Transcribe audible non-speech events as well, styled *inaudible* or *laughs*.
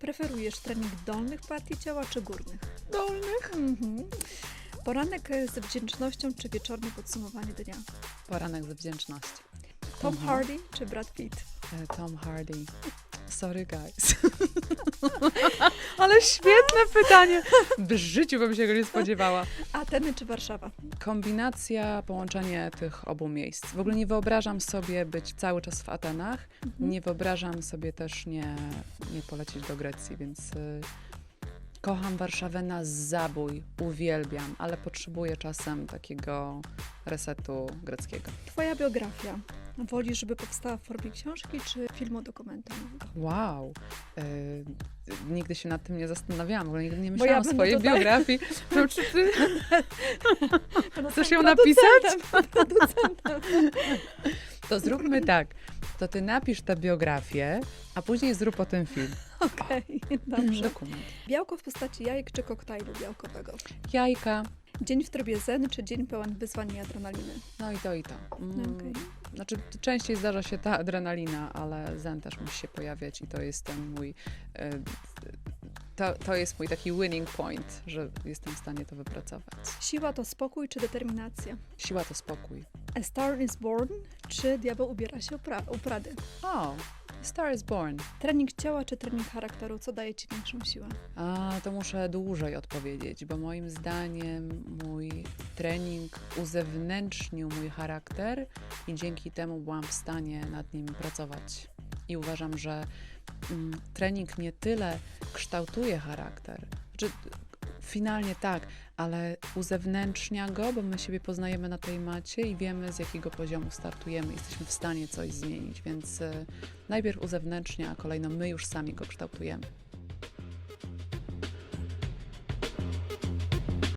Preferujesz trening dolnych partii ciała czy górnych? Dolnych. Mhm. Poranek e, z wdzięcznością czy wieczorne podsumowanie dnia? Poranek ze wdzięczności. Tom Mhm. Hardy czy Brad Pitt? E, Tom Hardy. *laughs* Sorry, guys. *laughs* Ale świetne pytanie. W życiu bym się go nie spodziewała. Ateny czy Warszawa? Kombinacja, połączenie tych obu miejsc. W ogóle nie wyobrażam sobie być cały czas w Atenach. Mhm. Nie wyobrażam sobie też nie, nie polecieć do Grecji, więc y, kocham Warszawę na zabój, uwielbiam, ale potrzebuję czasem takiego resetu greckiego. Twoja biografia. Wolisz, żeby powstała w formie książki czy filmu dokumentalnego? Wow. Y, nigdy się nad tym nie zastanawiałam, w ogóle nigdy nie Bo ja myślałam o swojej tutaj- biografii. *laughs* No, czy ty... No Chcesz ją napisać? *laughs* To zróbmy tak. To ty napisz tę biografię, a później zrób o tym film. Okej, dobrze. Dokument. Białko w postaci jajek czy koktajlu białkowego? Jajka. Dzień w trybie zen czy dzień pełen wyzwań i adrenaliny? No i to, i to. Mm, Okej. Znaczy, częściej zdarza się ta adrenalina, ale zen też musi się pojawiać i to jest ten mój. e, To, to jest mój taki winning point, że jestem w stanie to wypracować. Siła to spokój czy determinacja? Siła to spokój. A Star is Born czy Diabeł ubiera się u, pra- u Prady? O, Star is Born. Trening ciała czy trening charakteru? Co daje Ci większą siłę? A to muszę dłużej odpowiedzieć, bo moim zdaniem mój trening uzewnętrznił mój charakter i dzięki temu byłam w stanie nad nim pracować. I uważam, że mm, trening nie tyle kształtuje charakter, czy finalnie tak, ale uzewnętrznia go, bo my siebie poznajemy na tej macie i wiemy z jakiego poziomu startujemy, jesteśmy w stanie coś zmienić, więc y, najpierw uzewnętrznia, a kolejno my już sami go kształtujemy.